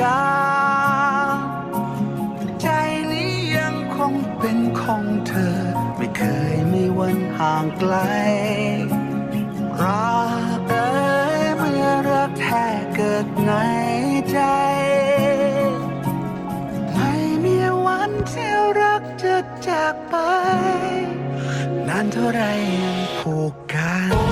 จางใจนี้ยังคงเป็นของเธอ ไม่เคยมีวันห่างไกลรักเอ่ยเมื่อรักแท้เกิดในใจ ไม่มีวันที่รักจะจากไป นานเท่าไรยังผูกกัน